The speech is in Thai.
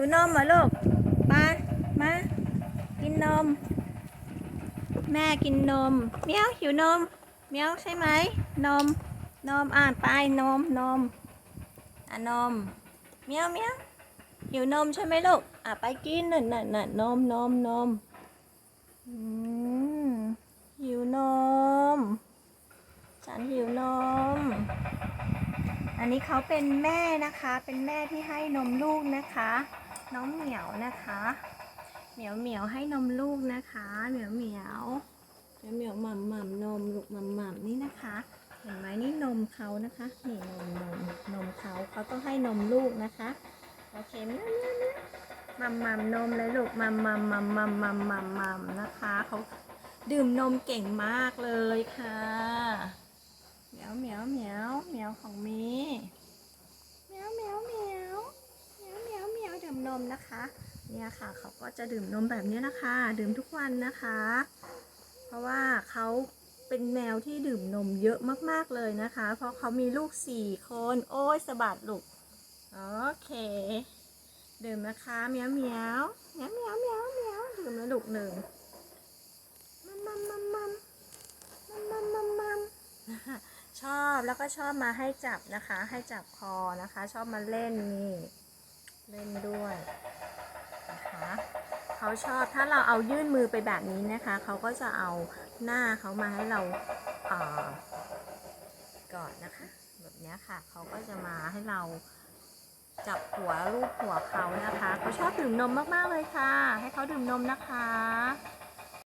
หิวนมเหรอลูกมามากินนม แม่กินนมเมียวหิวนมเมียวใช่ไหมนม นมอ่านไปนมนมอะนมเมียวเมียวหิวนมใช่ไหมลูกอะไปกินน่ะน่ะน่ะนมนมนมอืมหิวนม ฉันหิวนม อันนี้เขาเป็นแม่นะคะ เป็นแม่ที่ให้นมลูกนะคะ น้องเหมียวนะคะ เหมียวเหมียวให้นมลูกนะคะ เหมียวเหมียวเหมียวเหมียวหม่ำหม่ำนมลูกหม่ำหม่ำนี่นะคะ เห็นไหมนี่นมเขานะคะ นี่นมนมนมเขาเขาต้องให้นมลูกนะคะ โอเคเมียวเมียวเมียวหม่ำหม่ำนมเลยลูกหม่ำหม่ำหม่ำหม่ำหม่ำหม่ำหม่ำนะคะเขาดื่มนมเก่งมากเลยค่ะเหมียวเหมียวเหมียวเหมียวของมีเหมียวเหมียวเหมียว มนะคะ เนี่ยค่ะเขาก็จะดื่มนมแบบนี้นะคะ ดื่มทุกวันนะคะ เพราะว่าเขาเป็นแมวที่ดื่มนมเยอะมากๆเลยนะคะ เพราะเขามีลูกสี่คน โอ้ยสะบัดลูก โอเค ดื่มนะคะเมียวเมียวเมียวเมียวเมียวเมียวดื่มแล้วลูกหนึ่งมัมมัมมัมมัมมัมมัมมัมชอบแล้วก็ชอบมาให้จับนะคะ ให้จับคอนะคะ ชอบมาเล่นนี่ เขาชอบ ถ้าเราเอายื่นมือไปแบบนี้นะคะ เขาก็จะเอาหน้าเขามาให้เราเอ่อกอดนะคะ แบบเนี้ยค่ะ เขาก็จะมาให้เราจับหัวรูปหัวเขานะคะ เขาชอบดื่มนมมากๆเลยค่ะ ให้เขาดื่มนมนะคะ